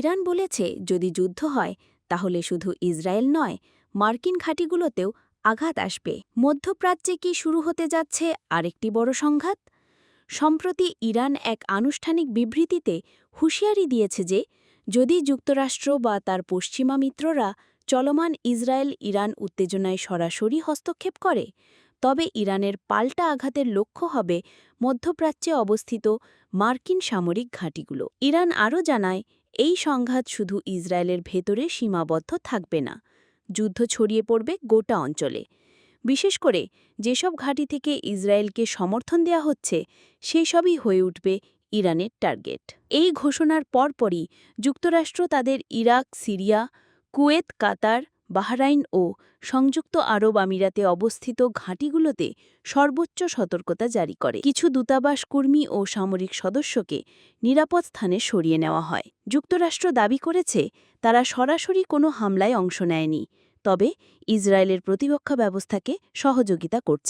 Iran বলেছে, যদি যুদ্ধ হয়, তাহলে শুধু ইসরায়েল নয়, মার্কিন ঘাঁটিগুলোতেও আঘাত আসবে। মধ্যপ্রাচ্যে কি শুরু হতে যাচ্ছে আরেকটি বড় সংঘাত? সম্প্রতি ইরান এক আনুষ্ঠানিক বিবৃতিতে হুঁশিয়ারি দিয়েছে যে, যদি যুক্তরাষ্ট্র বা তার পশ্চিমা মিত্ররা চলমান ইসরায়েল ইরান উত্তেজনায় সরাসরি হস্তক্ষেপ করে, তবে ইরানের পাল্টা আঘাতের লক্ষ্য হবে মধ্যপ্রাচ্যে অবস্থিত মার্কিন সামরিক ঘাঁটিগুলো। ইরান আরও জানায় এই সংঘাত শুধু ইসরায়েলের ভেতরে সীমাবদ্ধ থাকবে না, যুদ্ধ ছড়িয়ে পড়বে গোটা অঞ্চলে। বিশেষ করে যেসব ঘাঁটি থেকে ইসরায়েলকে সমর্থন দেয়া হচ্ছে, সেসবই হয়ে উঠবে ইরানের টার্গেট। এই ঘোষণার পরপরই যুক্তরাষ্ট্র তাদের Iraq, Syria, Kuwait, Qatar Bahrain ও সংযুক্ত আরব আমিরাতে অবস্থিত ঘাঁটিগুলোতে সর্বোচ্চ সতর্কতা জারি করে। কিছু দূতাবাস কর্মী ও সামরিক সদস্যকে নিরাপদ স্থানে সরিয়ে নেওয়া হয়। যুক্তরাষ্ট্র দাবি করেছে, তারা সরাসরি কোনো হামলায় অংশ নেয়নি, তবে ইসরায়েলের প্রতিরক্ষা ব্যবস্থাকে সহযোগিতা করছে।